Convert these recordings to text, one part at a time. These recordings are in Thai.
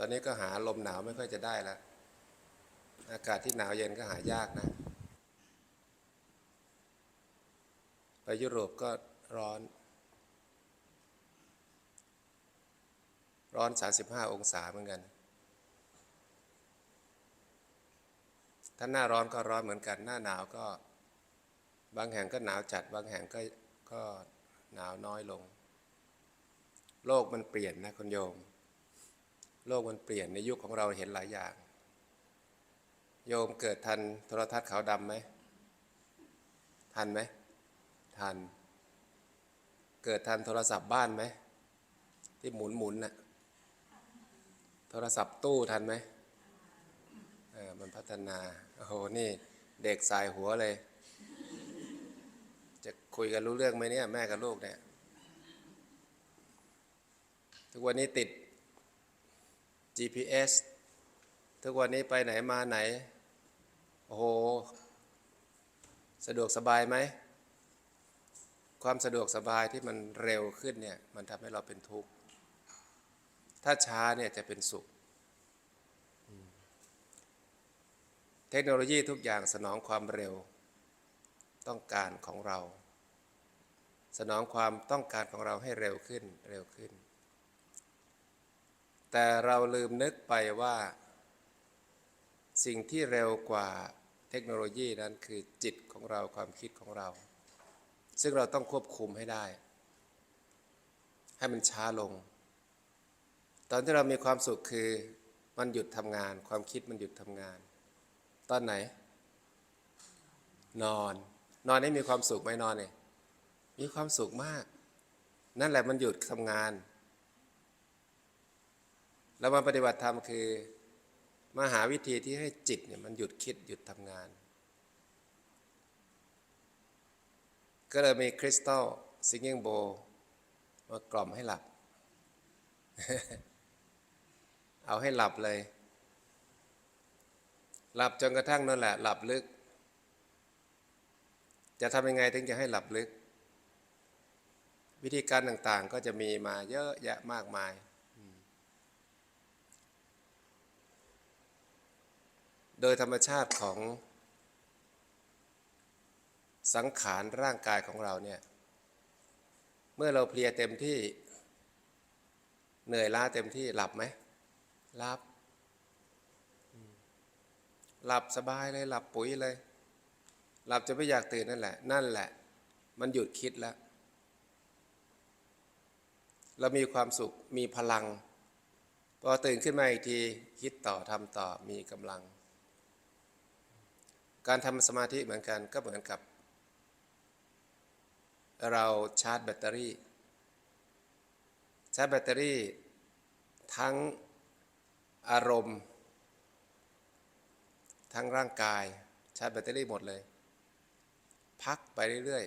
ตอนนี้ก็หาลมหนาวไม่ค่อยจะได้แล้วอากาศที่หนาวเย็นก็หายากนะ ไปยุโรปก็ร้อน ร้อน 35 องศาเหมือนกัน ถ้าหน้าร้อนก็ร้อนเหมือนกัน หน้าหนาวก็ บางแห่งก็หนาวจัด บางแห่งก็ก็หนาวน้อยลง โลกมันเปลี่ยนนะคุณโยม โลกมันเปลี่ยนในยุคของเราเห็นหลายอย่าง โยมเกิดทันโทรทัศน์ขาวดำไหม ทันไหม ทัน เกิดทันโทรศัพท์บ้านไหม ที่หมุนหมุนน่ะ โทรศัพท์ตู้ทันไหมเออมันพัฒนา โอ้โห นี่เด็กสายหัวเลย จะคุยกันรู้เรื่องไหมเนี่ย แม่กับลูกเนี่ย ทุกวันนี้ติด GPS ทุกวันนี้ไปไหนมาไหน โอ้โห สะดวกสบายไหม ความสะดวกสบายที่มันเร็วขึ้นเนี่ย มันทำให้เราเป็นทุกข์ ถ้าช้าเนี่ยจะเป็นสุข เทคโนโลยีทุกอย่างสนองความเร็ว ต้องการของเรา สนองความต้องการของเราให้เร็วขึ้น เร็วขึ้น แต่เราลืมนึกไปว่า สิ่งที่เร็วกว่าเทคโนโลยีนั้นคือจิตของเราความคิดของเรา ซึ่งเราต้องควบคุมให้ได้ ให้มันช้าลง ตอนที่เรามีความสุขคือมันหยุดทำงาน ความคิดมันหยุดทำงาน ตอนไหน นอน นอนให้มีความสุขไหมนอนเนี่ยมีความสุขมาก นั่นแหละมันหยุดทำงาน แล้วมาปฏิบัติธรรมคือมาหาวิธีที่ให้จิตเนี่ยมันหยุดคิดหยุดทำงาน ก็เลยมีคริสตัลซิง g ิ n งโบมากล่อมให้หลับ เอาให้หลับเลย หลับจนกระทั่งนั่นแหละ หลับลึก จะทำยังไงถึงจะให้หลับลึก วิธีการต่างๆก็จะมีมาเยอะแยะมากมาย โดยธรรมชาติของสังขารร่างกายของเราเนี่ยเมื่อเราเพลียเต็มที่เหนื่อยล้าเต็มที่หลับไหมหลับ หลับสบายเลยหลับปุ๋ยเลย หลับจะไม่อยากตื่นนั่นแหละ นั่นแหละ มันหยุดคิดแล้ว เรามีความสุขมีพลัง พอตื่นขึ้นมาอีกที คิดต่อทำต่อมีกำลัง การทำสมาธิเหมือนกันก็เหมือนกับ เราชาร์จแบตเตอรี่ ชาร์จแบตเตอรี่ทั้งอารมณ์ ทั้งร่างกาย ชาร์จแบตเตอรี่หมดเลย พักไปเรื่อย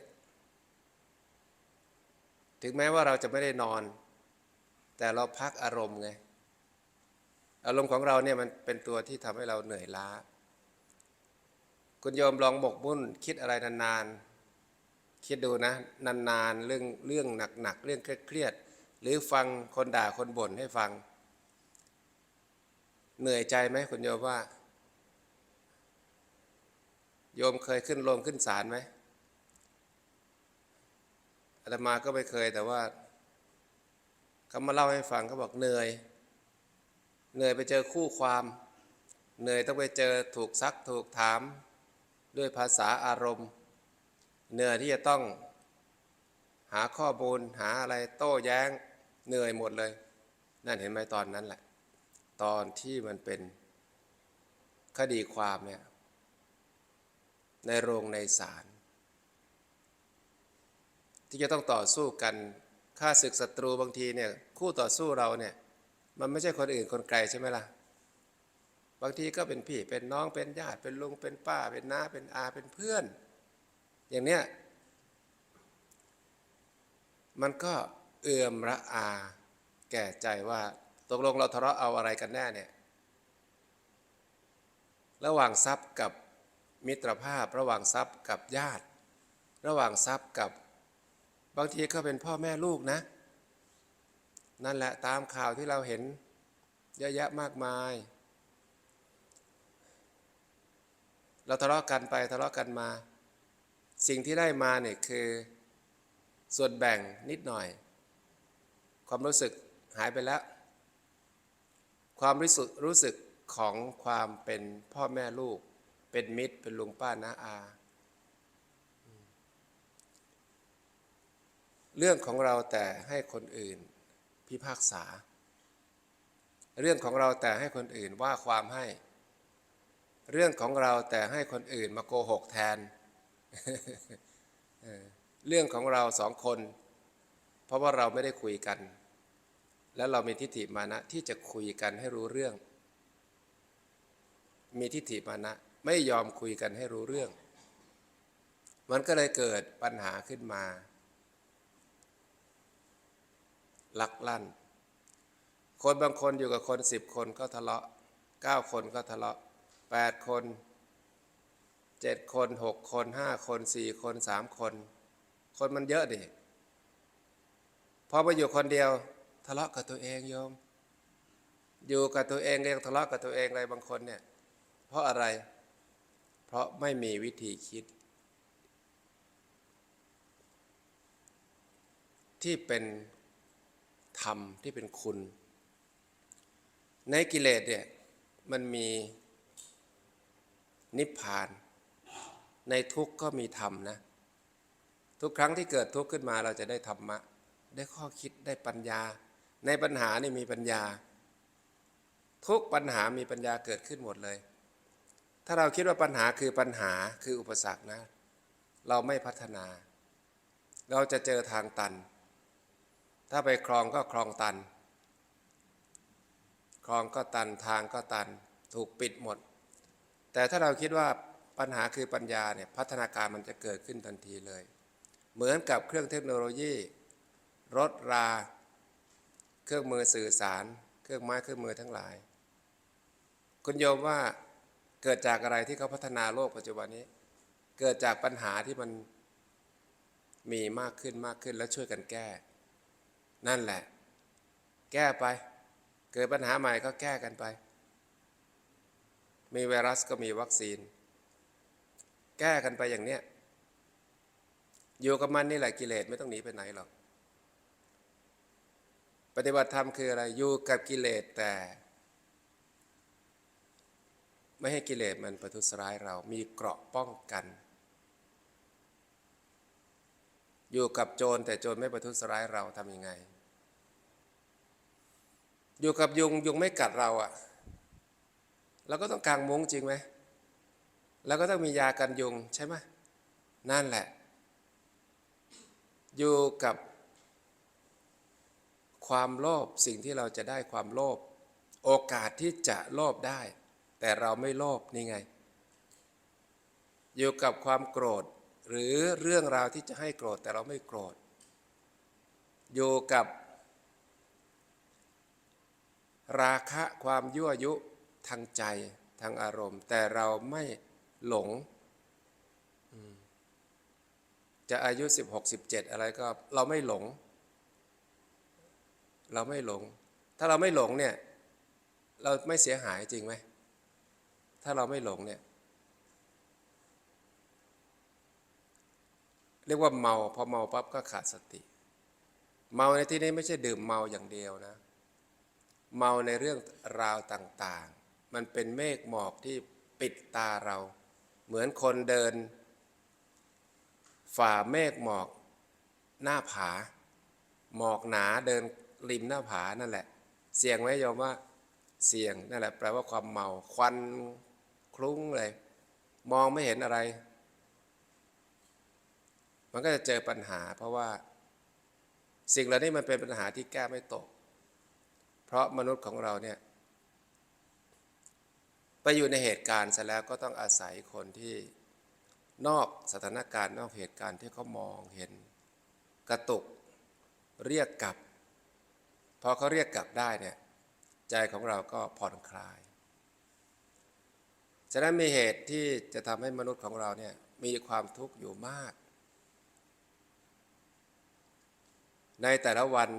ๆ ถึงแม้ว่าเราจะไม่ได้นอน แต่เราพักอารมณ์ไง อารมณ์ของเราเนี่ยมันเป็นตัวที่ทำให้เราเหนื่อยล้า คุณโยมลองหมกมุ่นคิดอะไรนานๆ คิดดูนะนานๆเรื่องเรื่องหนักๆเรื่องเครียดๆหรือฟังคนด่าคนบ่นให้ฟัง เหนื่อยใจไหมคุณโยมว่า โยมเคยขึ้นลงขึ้นศาลไหมอาตมาก็ไม่เคยแต่ว่าเขามาเล่าให้ฟังเขาบอกเหนื่อย เหนื่อยไปเจอคู่ความ เหนื่อยต้องไปเจอถูกซักถูกถาม ด้วยภาษาอารมณ์ เหนื่อยที่จะต้องหาข้อมูลหาอะไรโต้แย้งเหนื่อยหมดเลย นั่นเห็นไหมตอนนั้นแหละ ตอนที่มันเป็นคดีความเนี่ยในโรงในศาลที่จะต้องต่อสู้กันฆ่าศึกศัตรูบางทีเนี่ยคู่ต่อสู้เราเนี่ยมันไม่ใช่คนอื่นคนไกลใช่ไหมล่ะ บางทีก็เป็นพี่เป็นน้องเป็นญาติเป็นลุงเป็นป้า เป็นน้าเป็นอาเป็นเพื่อน อย่างเนี้ยมันก็เอื่อมระอา แก่ใจว่าตกลงเราทะเลาะเอาอะไรกันแน่เนี่ยระหว่างทรัพย์กับมิตรภาพ ระหว่างทรัพย์กับญาติ ระหว่างทรัพย์กับบางทีก็เป็นพ่อแม่ลูกนะ นั่นแหละตามข่าวที่เราเห็นเยอะแยะมากมาย เราทะเลาะกันไปทะเลาะกันมา สิ่งที่ได้มาเนี่ยคือส่วนแบ่งนิดหน่อย ความรู้สึกหายไปแล้ว ความรู้สึกรู้สึกของความเป็นพ่อแม่ลูก เป็นมิตร เป็นลุงป้าน้าอา เรื่องของเราแต่ให้คนอื่นพิพากษา เรื่องของเราแต่ให้คนอื่นว่าความให้ เรื่องของเราแต่ให้คนอื่นมาโกหกแทน เรื่องของเราสองคน เพราะว่าเราไม่ได้คุยกัน แล้วเรามีทิฏฐิมานะที่จะคุยกันให้รู้เรื่อง มีทิฏฐิมานะไม่ยอมคุยกันให้รู้เรื่อง มันก็เลยเกิดปัญหาขึ้นมา ลักลั่น คนบางคนอยู่กับคนสิบคนก็ทะเลาะเก้าคนก็ทะเลาะ แปดคนเจ็ดคนหกคนห้าคนสี่คนสามคน คนมันเยอะดิพอมาอยู่คนเดียว ทะเลาะกับตัวเองโยม อยู่กับตัวเองเรียงทะเลาะกับตัวเองอะไรบางคนเนี่ย เพราะอะไร เพราะไม่มีวิธีคิด ที่เป็นธรรมที่เป็นคุณ ในกิเลสเนี่ยมันมี นิพพาน ในทุกข์ก็มีธรรมนะ ทุกครั้งที่เกิดทุกข์ขึ้นมาเราจะได้ธรรมะ ได้ข้อคิดได้ปัญญา ในปัญหานี่มีปัญญา ทุกปัญหามีปัญญาเกิดขึ้นหมดเลย ถ้าเราคิดว่าปัญหาคือปัญหาคืออุปสรรคนะ เราไม่พัฒนา เราจะเจอทางตัน ถ้าไปคลองก็คลองตันคลองก็ตันทางก็ตัน ถูกปิดหมด แต่ถ้าเราคิดว่าปัญหาคือปัญญาเนี่ยพัฒนาการมันจะเกิดขึ้นทันทีเลย เหมือนกับเครื่องเทคโนโลยี รถรา เครื่องมือสื่อสาร เครื่องไม้เครื่องมือทั้งหลาย คุณโยมว่าเกิดจากอะไรที่เขาพัฒนาโลกปัจจุบันนี้ เกิดจากปัญหาที่มันมีมากขึ้นมากขึ้นแล้วช่วยกันแก้ นั่นแหละ แก้ไป เกิดปัญหาใหม่ก็แก้กันไป มีไวรัสก็มีวัคซีน แก้กันไปอย่างเนี้ยอยู่กับมันนี่แหละกิเลสไม่ต้องหนีไปไหนหรอก ปฏิบัติธรรมคืออะไรอยู่กับกิเลสแต่ ไม่ให้กิเลสมันประทุษร้ายเรา มีเกราะป้องกัน อยู่กับโจรแต่โจรไม่ประทุษร้ายเราทำยังไง อยู่กับยุงยุงไม่กัดเราอะ่ะ เราก็ต้องกางมุ้งจริงไหมแล้วก็ต้องมียากันยุงใช่ไหมนั่นแหละ อยู่กับความโลภสิ่งที่เราจะได้ความโลภโอกาสที่จะโลภได้ แต่เราไม่โลภนี่ไง อยู่กับความโกรธ หรือเรื่องราวที่จะให้โกรธแต่เราไม่โกรธ อยู่กับ ราคะความยั่วยุ ทางใจทางอารมณ์ แต่เราไม่หลง จะอายุ 16 17 อะไรก็เราไม่หลง เราไม่หลง ถ้าเราไม่หลงเนี่ยเราไม่เสียหายจริงไหม ถ้าเราไม่หลงเนี่ยเรียกว่าเมาพอเมาปั๊บก็ขาดสติ เมาในที่นี้ไม่ใช่ดื่มเมาอย่างเดียวนะ เมาในเรื่องราวต่าง มันเป็นเมฆหมอกที่ปิดตาเรา เหมือนคนเดิน ฝ่าเมฆหมอกหน้าผา หมอกหนาเดินริมหน้าผานั่นแหละ เสี่ยงไหมโยมว่าเสี่ยงนั่นแหละแปลว่าความเมาควันคลุ้งเลย มองไม่เห็นอะไร มันก็จะเจอปัญหา เพราะว่า สิ่งเหล่านี้มันเป็นปัญหาที่แก้ไม่ตก เพราะมนุษย์ของเราเนี่ย ไปอยู่ในเหตุการณ์ซะแล้วก็ต้องอาศัยคนที่นอกสถานการณ์นอกเหตุการณ์ที่เขามองเห็น กระตุกเรียกกลับพอเขาเรียกกลับได้เนี่ยใจของเราก็ผ่อนคลาย ฉะนั้นมีเหตุที่จะทำให้มนุษย์ของเราเนี่ยมีความทุกข์อยู่มาก ในแต่ละวัน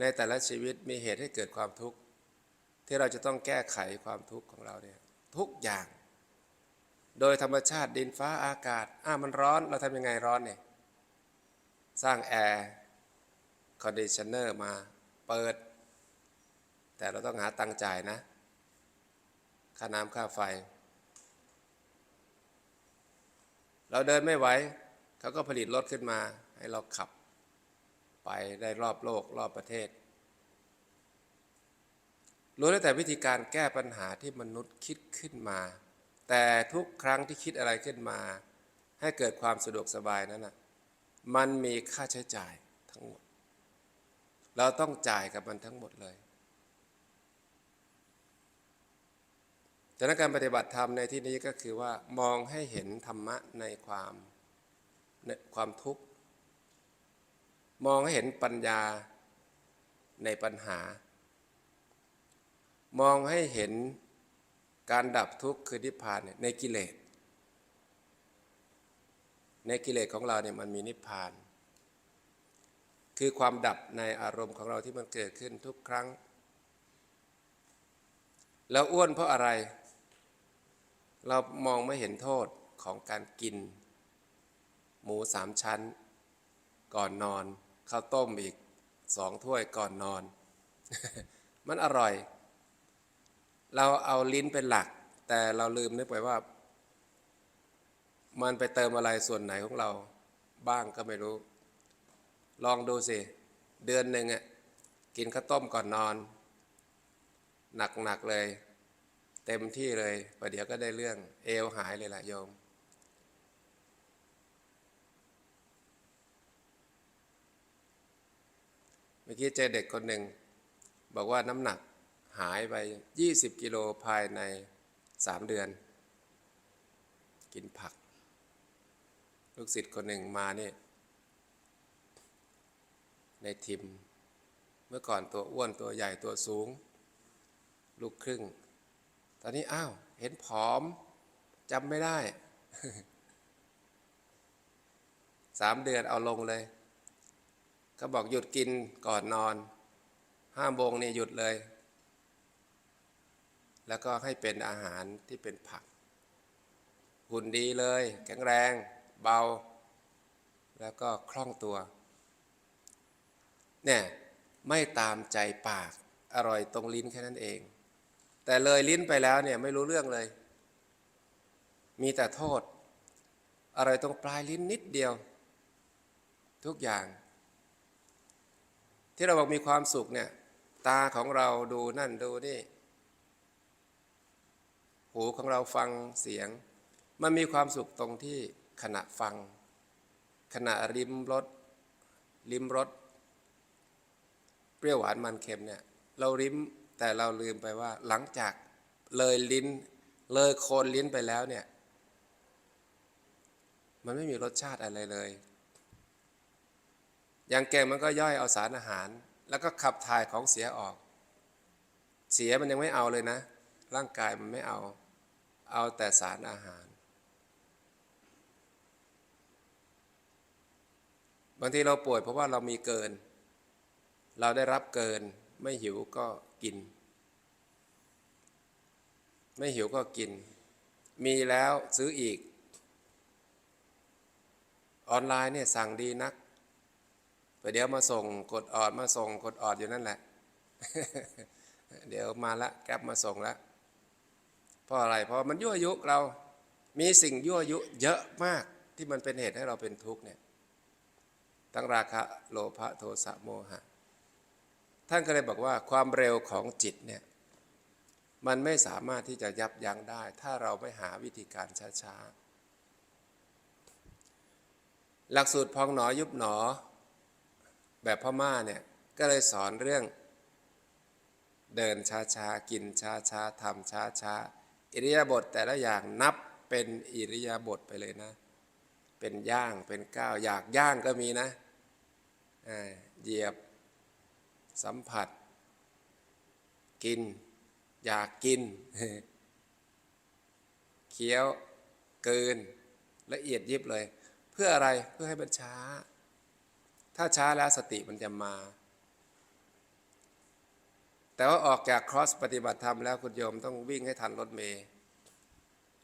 ในแต่ละชีวิตมีเหตุให้เกิดความทุกข์ ที่เราจะต้องแก้ไขความทุกข์ของเราเนี่ยทุกอย่าง โดยธรรมชาติดินฟ้าอากาศอ้ามันร้อนเราทำยังไงร้อนเนี่ยสร้างแอร์คอนดิชเนอร์มาเปิด แต่เราต้องหาตังจ่ายนะ ค่าน้ำค่าไฟ เราเดินไม่ไหวเขาก็ผลิตรถขึ้นมาให้เราขับ ไปได้รอบโลกรอบประเทศ รู้แล้วแต่วิธีการแก้ปัญหาที่มนุษย์คิดขึ้นมา แต่ทุกครั้งที่คิดอะไรขึ้นมา ให้เกิดความสะดวกสบายนั้นนะมันมีค่าใช้จ่ายทั้งหมด เราต้องจ่ายกับมันทั้งหมดเลยดังนั้นการปฏิบัติธรรมในที่นี้ก็คือว่ามองให้เห็นธรรมะในความในความทุกข์ มองให้เห็นปัญญาในปัญหา มองให้เห็นการดับทุกข์คือนิพพานในกิเลส ในกิเลสของเราเนี่ยมันมีนิพพาน คือความดับในอารมณ์ของเราที่มันเกิดขึ้นทุกครั้ง แล้วอ้วนเพราะอะไร เรามองไม่เห็นโทษของการกิน หมูสามชั้น ก่อนนอนข้าวต้มอีกสองถ้วยก่อนนอน มันอร่อย เราเอาลิ้นเป็นหลัก แต่เราลืมนึกไปว่า มันไปเติมอะไรส่วนไหนของเราบ้างก็ไม่รู้ ลองดูสิ เดือนหนึ่งอะกินข้าวต้มก่อนนอน หนักๆเลย เต็มที่เลยประเดี๋ยวก็ได้เรื่องเอวหายเลยล่ะโยมเมื่อกี้เจอเด็กคนหนึ่งบอกว่าน้ำหนัก หายไป 20 กิโลภายใน 3 เดือน กินผัก ลูกศิษย์คนหนึ่งมาเนี่ยในทิม เมื่อก่อนตัวอ้วนตัวใหญ่ตัวสูง ลูกครึ่ง ตอนนี้อ้าว เห็นผอมจำไม่ได้สามเดือนเอาลงเลย ก็บอกหยุดกินก่อนนอนห้าโมงนี่หยุดเลย แล้วก็ให้เป็นอาหารที่เป็นผักหุ่นดีเลย แข็งแรง เบา แล้วก็คล่องตัวเนี่ยไม่ตามใจปากอร่อยตรงลิ้นแค่นั้นเอง แต่เลยลิ้นไปแล้วเนี่ยไม่รู้เรื่องเลย มีแต่โทษ อะไรตรงปลายลิ้นนิดเดียว ทุกอย่าง ที่เราบอกมีความสุขเนี่ย ตาของเราดูนั่นดูนี่ หูของเราฟังเสียง มันมีความสุขตรงที่ขณะฟัง ขณะริมรสริมรสเปรี้ยวหวานมันเค็มเนี่ยเราริมแต่เราลืมไปว่า หลังจากเลยลิ้น เลยโคนลิ้นไปแล้วเนี่ย มันไม่มีรสชาติอะไรเลยอย่างแกงมันก็ย่อยเอาสารอาหาร แล้วก็ขับถ่ายของเสียออก เสียมันยังไม่เอาเลยนะ ร่างกายมันไม่เอา เอาแต่สารอาหาร บางทีเราป่วยเพราะว่าเรามีเกิน เราได้รับเกิน ไม่หิวก็กิน ไม่หิวก็กิน มีแล้วซื้ออีก ออนไลน์เนี่ยสั่งดีนักไปเดี๋ยวมาส่งกดออดมาส่งกดออดอยู่นั่นแหละ เดี๋ยวมาละแก๊ปมาส่งละ เพราะอะไร เพราะมันยั่วยุเรา มีสิ่งยั่วยุเยอะมากที่มันเป็นเหตุให้เราเป็นทุกข์เนี่ย ทั้งราคะโลภะโทสะโมหะ ท่านก็เลยบอกว่าความเร็วของจิตเนี่ย มันไม่สามารถที่จะยับยั้งได้ ถ้าเราไม่หาวิธีการช้าๆ หลักสูตรพองหนอยุบหนอ แบบพม่าเนี่ย ก็เลยสอนเรื่องเดินช้าๆ กินช้าๆทำช้าๆ อิริยาบถแต่ละอย่างนับเป็นอิริยาบถไปเลยนะ เป็นย่างเป็นก้าวอยากย่างก็มีนะเหยียบสัมผัส กิน อยากกินเคี้ยวเกินละเอียดยิบเลย เพื่ออะไรเพื่อให้มันช้า ถ้าช้าแล้วสติมันจะมา แต่ว่าออกจากครอสปฏิบัติธรรมแล้วคุณโยมต้องวิ่งให้ทันรถเมย์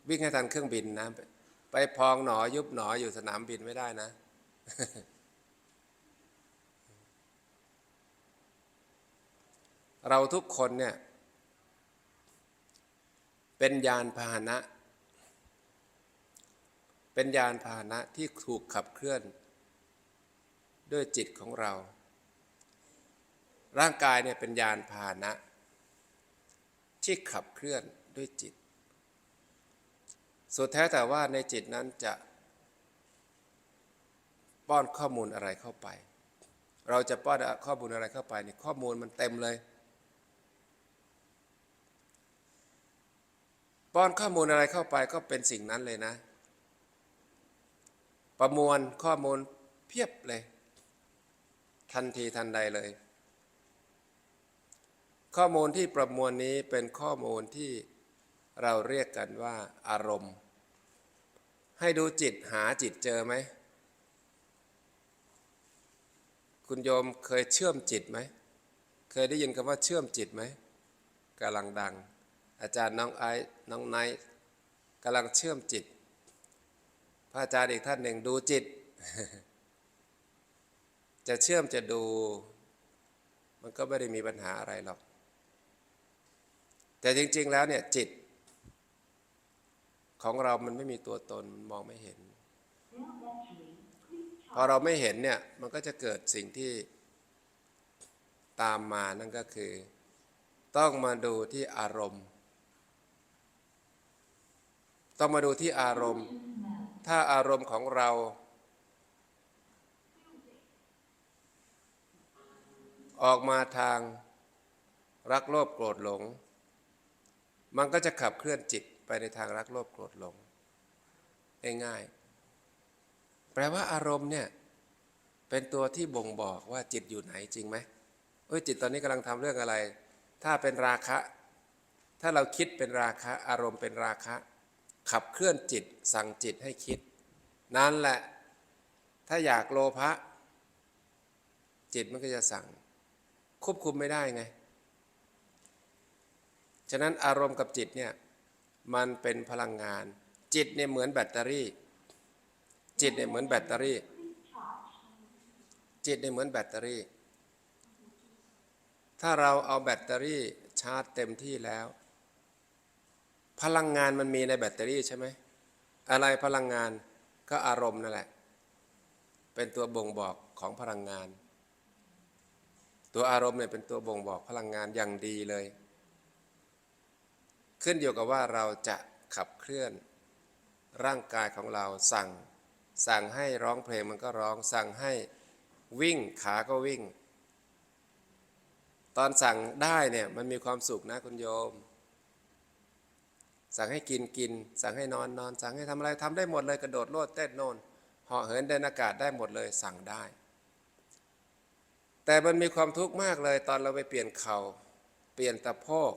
วิ่งให้ทันเครื่องบินนะ ไปพองหนอยุบหนออยู่สนามบินไม่ได้นะ เราทุกคนเนี่ย เป็นยานพาหนะ เป็นยานพาหนะที่ถูกขับเคลื่อน ด้วยจิตของเรา ร่างกายเนี่ยเป็นยานพาหนะ ที่ขับเคลื่อนด้วยจิต สุดแท้แต่ว่าในจิตนั้นจะป้อนข้อมูลอะไรเข้าไป เราจะป้อนข้อมูลอะไรเข้าไปเนี่ยข้อมูลมันเต็มเลย ป้อนข้อมูลอะไรเข้าไปก็เป็นสิ่งนั้นเลยนะ ประมวลข้อมูลเพียบเลย ทันทีทันใดเลย ข้อมูลที่ประมวลนี้เป็นข้อมูลที่เราเรียกกันว่าอารมณ์ ให้ดูจิตหาจิตเจอไหม คุณโยมเคยเชื่อมจิตไหม เคยได้ยินคำว่าเชื่อมจิตไหมกำลังดัง อาจารย์น้องไอ้น้องไนท์กำลังเชื่อมจิต พระอาจารย์อีกท่านหนึ่งดูจิต จะเชื่อมจะดู มันก็ไม่ได้มีปัญหาอะไรหรอก แต่จริง ๆ แล้วเนี่ยจิต ของเรามันไม่มีตัวตนมันมองไม่เห็น พอเราไม่เห็นเนี่ยมันก็จะเกิดสิ่งที่ตามมานั่นก็คือ ต้องมาดูที่อารมณ์ ต้องมาดูที่อารมณ์ ถ้าอารมณ์ของเรา ออกมาทางรักโลภโกรธหลง มันก็จะขับเคลื่อนจิตไปในทางรักโลภโกรธหลงง่ายๆแปลว่าอารมณ์เนี่ยเป็นตัวที่บ่งบอกว่าจิตอยู่ไหนจริงไหมเอ้ยจิตตอนนี้กำลังทำเรื่องอะไร ถ้าเป็นราคะ ถ้าเราคิดเป็นราคะอารมณ์เป็นราคะ ขับเคลื่อนจิตสั่งจิตให้คิด นั่นแหละ ถ้าอยากโลภะจิตมันก็จะสั่ง ควบคุมไม่ได้ไง ฉะนั้นอารมณ์กับจิตเนี่ยมันเป็นพลังงาน จิตเนี่ยเหมือนแบตเตอรี่ จิตเนี่ยเหมือนแบตเตอรี่ จิตเนี่ยเหมือนแบตเตอรี่ ถ้าเราเอาแบตเตอรี่ชาร์จเต็มที่แล้ว พลังงานมันมีในแบตเตอรี่ใช่ไหมอะไรพลังงานก็อารมณ์นั่นแหละ เป็นตัวบ่งบอกของพลังงาน ตัวอารมณ์เนี่ยเป็นตัวบ่งบอกพลังงานอย่างดีเลย ขึ้นอยู่กับว่าเราจะขับเคลื่อน ร่างกายของเราสั่ง สั่งให้ร้องเพลงมันก็ร้อง สั่งให้วิ่งขาก็วิ่ง ตอนสั่งได้เนี่ยมันมีความสุขนะคุณโยม สั่งให้กินกิน สั่งให้นอนนอน สั่งให้ทำอะไรทำได้หมดเลยกระโดดโลดเต้นโนนเหาะเหินเดินอากาศได้หมดเลยสั่งได้ แต่มันมีความทุกข์มากเลย ตอนเราไปเปลี่ยนเขา่าเปลี่ยนตะโพก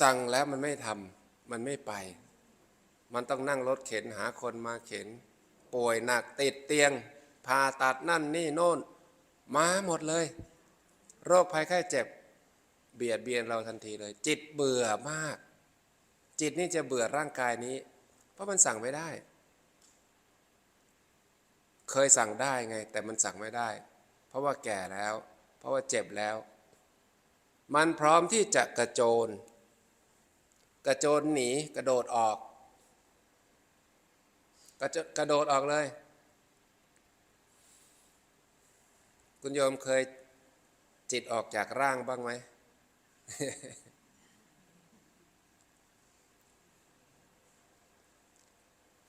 สั่งแล้วมันไม่ทำมันไม่ไป มันต้องนั่งรถเข็นหาคนมาเข็น ป่วยหนักติดเตียงผ่าตัดนั่นนี่โน่น มาหมดเลย โรคภัยไข้เจ็บ เบียดเบียนเราทันทีเลย จิตเบื่อมาก จิตนี่จะเบื่อร่างกายนี้ เพราะมันสั่งไม่ได้ เคยสั่งได้ไง แต่มันสั่งไม่ได้ เพราะว่าแก่แล้ว เพราะว่าเจ็บแล้ว มันพร้อมที่จะกระโจน กระโจนหนีกระโดดออก กระโจกระโดดออกเลย คุณโยมเคยจิตออกจากร่างบ้างไหม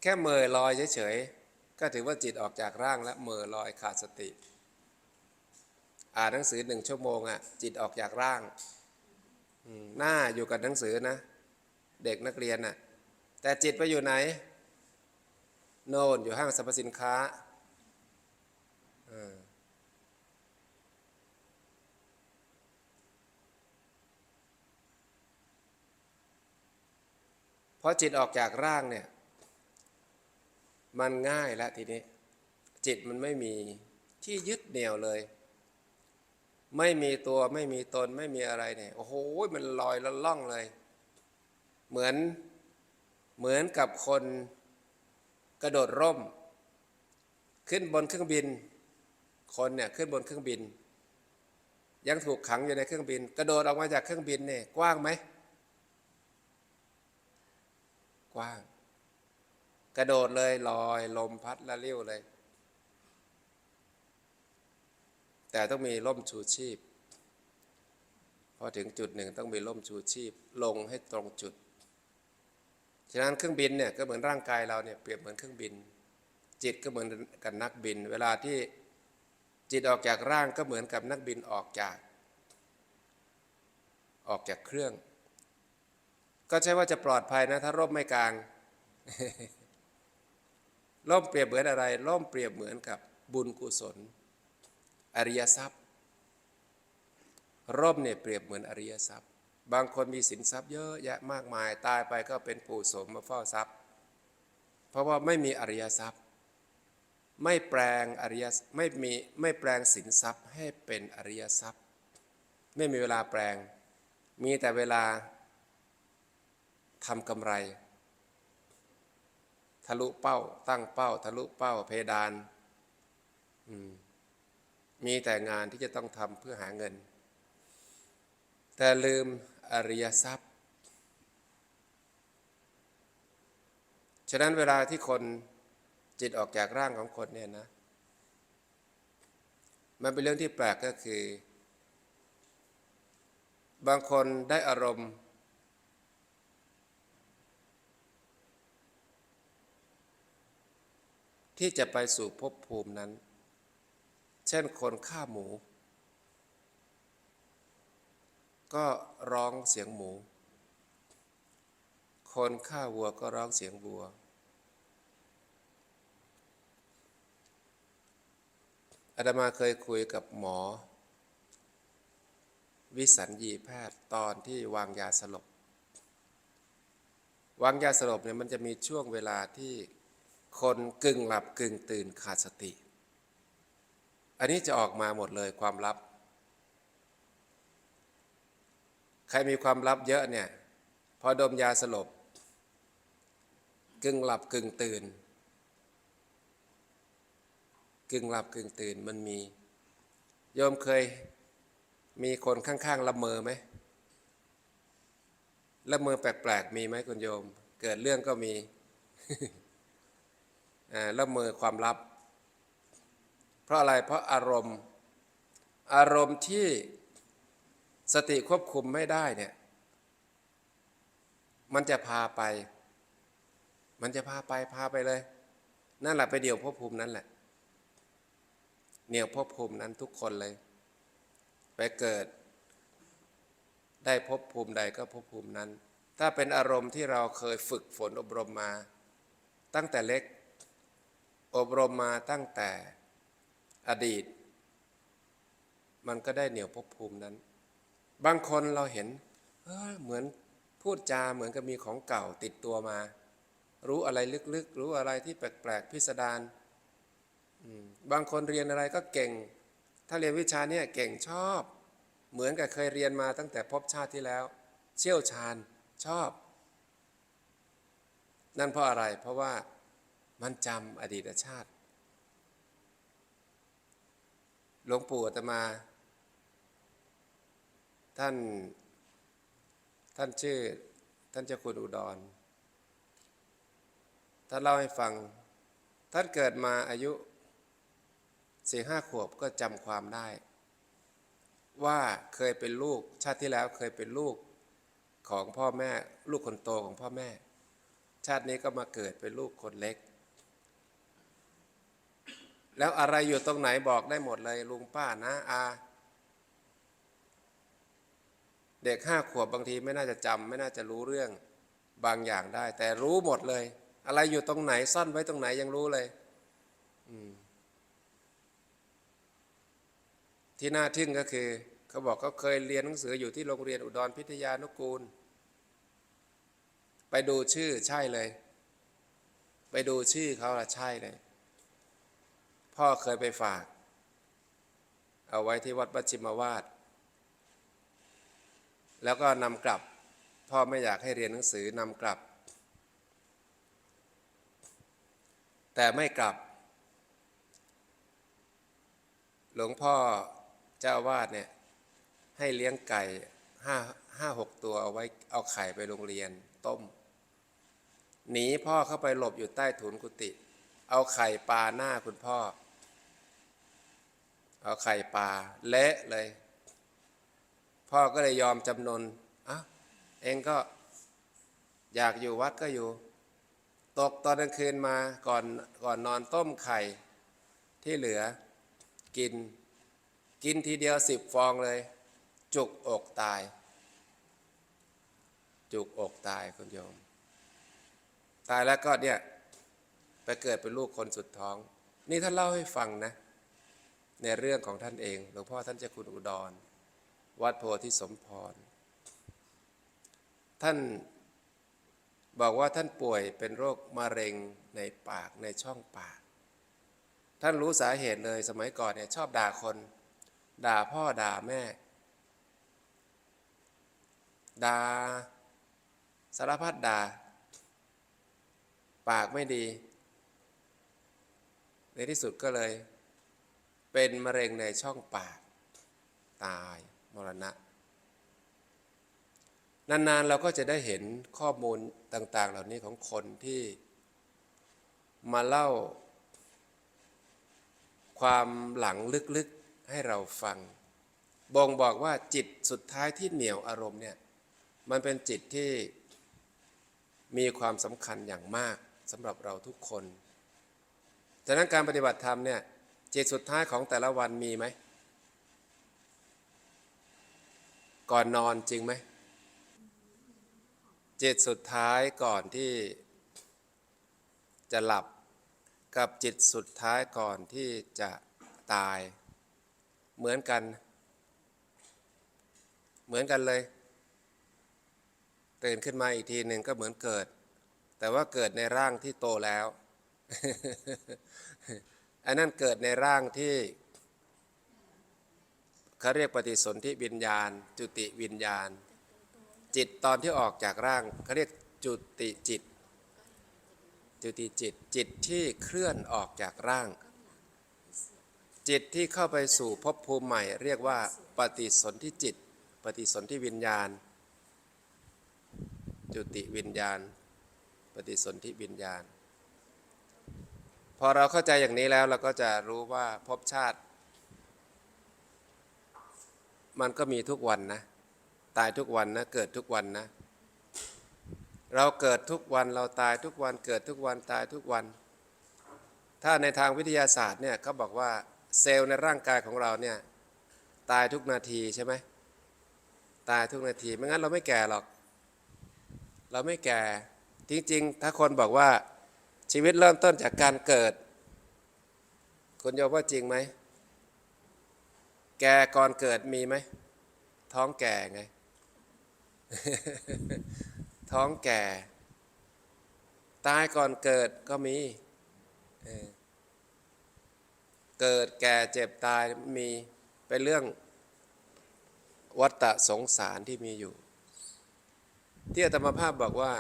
แค่เมื่อลอยเฉยๆ ก็ถือว่าจิตออกจากร่างแล้วเมื่อลอยขาดสติ อ่านหนังสือหนึ่งชั่วโมงอะ่ะ จิตออกจากร่างหน้าอยู่กับหนังสือนะ เด็กนักเรียนน่ะแต่จิตไปอยู่ไหน โน่นอยู่ห้างสรรพสินค้าเออพอจิตออกจากร่างเนี่ย มันง่ายแล้วทีนี้ จิตมันไม่มีที่ยึดเหนี่ยวเลย ไม่มีตัวไม่มีตนไม่มีอะไรเนี่ย โอ้โหมันลอยละล่องเลย เหมือนเหมือนกับคนกระโดดร่ม ขึ้นบนเครื่องบิน คนเนี่ยขึ้นบนเครื่องบิน ยังถูกขังอยู่ในเครื่องบิน กระโดดออกมาจากเครื่องบินเนี่ยกว้างไหมกว้าง กระโดดเลยลอยลมพัดละเลี้ยวเลย แต่ต้องมีร่มชูชีพพอถึงจุดหนึ่งต้องมีร่มชูชีพลงให้ตรงจุด ฉะนั้นเครื่องบินเนี่ยก็เหมือนร่างกายเราเนี่ยเปรียบเหมือนเครื่องบิน จิตก็เหมือนกับนักบิน เวลาที่จิตออกจากร่างก็เหมือนกับนักบินออกจาก ออกจากเครื่อง ก็ใช่ว่าจะปลอดภัยนะ ถ้าร่มไม่กลางร่มเปรียบเหมือนอะไรร่มเปรียบเหมือนกับบุญกุศล อริยทรัพย์ร่มเนี่ยเปรียบเหมือนอริยทรัพย์ บางคนมีสินทรัพย์เยอะแยะมากมายตายไปก็เป็นปู่โสมมาเฝ้าทรัพย์ เพราะว่าไม่มีอริยทรัพย์ ไม่แปลงอริยไม่มีไม่แปลงสินทรัพย์ให้เป็นอริยทรัพย์ ไม่มีเวลาแปลง มีแต่เวลาทำกำไร ทะลุเป้า ตั้งเป้า ทะลุเป้า เพดานมีแต่งานที่จะต้องทำเพื่อหาเงิน แต่ลืม อริยทรัพย์ ฉะนั้นเวลาที่คนจิตออกจากร่างของคนเนี่ยนะ มันเป็นเรื่องที่แปลกก็คือ บางคนได้อารมณ์ ที่จะไปสู่ภพภูมินั้น เช่นคนฆ่าหมู ก็ร้องเสียงหมู คนฆ่าวัวก็ร้องเสียงวัว อาตมาเคยคุยกับหมอ วิสัญญีแพทย์ตอนที่วางยาสลบ วางยาสลบเนี่ยมันจะมีช่วงเวลาที่คนกึ่งหลับกึ่งตื่นขาดสติ อันนี้จะออกมาหมดเลยความลับ ใครมีความลับเยอะเนี่ย พอดมยาสลบ กึ่งหลับกึ่งตื่น กึ่งหลับกึ่งตื่นมันมี โยมเคยมีคนข้างๆละเมอไหมละเมอแปลกๆมีไหมคุณโยม เกิดเรื่องก็มีละเมอความลับ เพราะอะไรเพราะอารมณ์ อารมณ์ที่ สติควบคุมไม่ได้เนี่ย มันจะพาไป มันจะพาไปพาไปเลย นั่นแหละไปเดี่ยวภพภูมินั้นแหละเหนี่ยวภพภูมินั้นทุกคนเลย ไปเกิด ได้ภพภูมิใดก็ภพภูมินั้น ถ้าเป็นอารมณ์ที่เราเคยฝึกฝนอบรมมา ตั้งแต่เล็ก อบรมมาตั้งแต่อดีต มันก็ได้เหนี่ยวภพภูมินั้น บางคนเราเห็นเเหมือนพูดจาเหมือนกับมีของเก่าติดตัวมา รู้อะไรลึกๆ รู้อะไรที่แปลกๆพิสดารบางคนเรียนอะไรก็เก่ง ถ้าเรียนวิชาเนี่ยเก่งชอบ เหมือนกับเคยเรียนมาตั้งแต่พบชาติที่แล้ว เชี่ยวชาญชอบ นั่นเพราะอะไรเพราะว่ามันจำอดีตชาติหลวงปู่อาตมา ท่านท่านชื่อท่านเจ้าคุณอุดร ท่านเล่าให้ฟัง ท่านเกิดมาอายุสี่ห้าขวบก็จำความได้ ว่าเคยเป็นลูกชาติที่แล้วเคยเป็นลูกของพ่อแม่ ลูกคนโตของพ่อแม่ ชาตินี้ก็มาเกิดเป็นลูกคนเล็ก แล้วอะไรอยู่ตรงไหนบอกได้หมดเลยลุงป้านะอา เด็กห้าขวบบางทีไม่น่าจะจำไม่น่าจะรู้เรื่องบางอย่างได้ แต่รู้หมดเลย อะไรอยู่ตรงไหนซ่อนไว้ตรงไหนยังรู้เลยที่น่าทึ่งก็คือ เขาบอกเขาเคยเรียนหนังสืออยู่ที่โรงเรียนอุดรพิทยานุกูล ไปดูชื่อใช่เลย ไปดูชื่อเขาละใช่เลย พ่อเคยไปฝาก เอาไว้ที่วัดปัจฉิมวาด แล้วก็นำกลับ พ่อไม่อยากให้เรียนหนังสือนำกลับ แต่ไม่กลับ หลวงพ่อเจ้าวาดเนี่ยให้เลี้ยงไก่ห้าห้าหกตัวเอาไว้เอาไข่ไปโรงเรียนต้ม หนีพ่อเข้าไปหลบอยู่ใต้ถุนกุฏิเอาไข่ปลาหน้าคุณพ่อ เอาไข่ปลาเละเลย พ่อก็เลยยอมจำนนอะเองก็อยากอยู่วัดก็อยู่ ตกตอนกลางคืนมาก่อนก่อนนอนต้มไข่ที่เหลือกิน กินทีเดียวสิบฟองเลย จุกอกตาย จุกอกตายคุณโยม ตายแล้วก็เนี่ยไปเกิดเป็นลูกคนสุดท้อง นี่ท่านเล่าให้ฟังนะ ในเรื่องของท่านเองหลวงพ่อท่านเจ้าคุณอุดร วัดโพธิสมพร ท่านบอกว่าท่านป่วยเป็นโรคมะเร็งในปากในช่องปาก ท่านรู้สาเหตุเลยสมัยก่อนเนี่ยชอบด่าคน ด่าพ่อด่าแม่ ด่าสารพัดด่า ปากไม่ดี ในที่สุดก็เลย เป็นมะเร็งในช่องปาก ตาย มรณะ นานๆเราก็จะได้เห็นข้อมูลต่าง ๆ เหล่านี้ของคนที่มาเล่า ความหลังลึกๆให้เราฟัง บ่งบอกว่าจิตสุดท้ายที่เหนียวอารมณ์เนี่ย มันเป็นจิตที่มีความสำคัญอย่างมากสำหรับเราทุกคนฉะนั้นการปฏิบัติธรรมเนี่ยจิตสุดท้ายของแต่ละวันมีไหม ก่อนนอนจริงไหม จิตสุดท้ายก่อนที่จะหลับกับจิตสุดท้ายก่อนที่จะตาย เหมือนกัน เหมือนกันเลย ตื่นขึ้นมาอีกทีหนึ่งก็เหมือนเกิด แต่ว่าเกิดในร่างที่โตแล้ว อันนั้นเกิดในร่างที่ เขาเรียกปฏิสนธิวิญญาณ จุติวิญญาณ จิตตอนที่ออกจากร่างเขาเรียกจุติจิต จุติจิต จิตที่เคลื่อนออกจากร่าง จิตที่เข้าไปสู่ภพภูมิใหม่ เรียกว่าปฏิสนธิจิต ปฏิสนธิวิญญาณ จุติวิญญาณ ปฏิสนธิวิญญาณ พอเราเข้าใจอย่างนี้แล้วเราก็จะรู้ว่าภพชาติ มันก็มีทุกวันนะ ตายทุกวันนะ เกิดทุกวันนะ เราเกิดทุกวันเราตายทุกวันเกิดทุกวันตายทุกวัน ถ้าในทางวิทยาศาสตร์เนี่ยเขาบอกว่าเซลล์ในร่างกายของเราเนี่ยตายทุกนาทีใช่ไหมตายทุกนาทีไม่งั้นเราไม่แก่หรอก เราไม่แก่จริง ๆ ถ้าคนบอกว่าชีวิตเริ่มต้นจากการเกิด คุณโยมว่าจริงไหม แก่ก่อนเกิดมีไหม ท้องแก่ไง ท้องแก่ ตายก่อนเกิดก็มี เกิดแก่เจ็บตายมีเป็นเรื่องวัฏฏะสงสารที่มีอยู่ ที่อาตมาภาพบอกว่า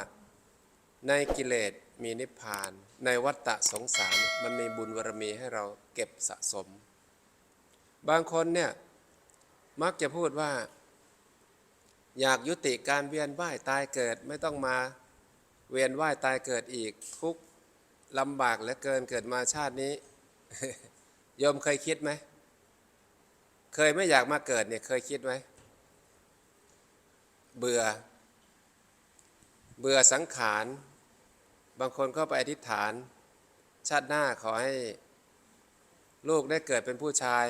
ในกิเลสมีนิพพาน ในวัฏฏะสงสารมันมีบุญบารมีให้เราเก็บสะสม บางคนเนี่ยมักจะพูดว่า อยากยุติการเวียนว่ายตายเกิดไม่ต้องมาเวียนว่ายตายเกิดอีกทุกลำบากเหลือเกินเกิดมาชาตินี้โยมเคยคิดไหมเคยไม่อยากมาเกิดเนี่ยเคยคิดไหมเบื่อ เบื่อสังขาร บางคนก็ไปอธิษฐาน ชาติหน้าขอให้ ลูกได้เกิดเป็นผู้ชาย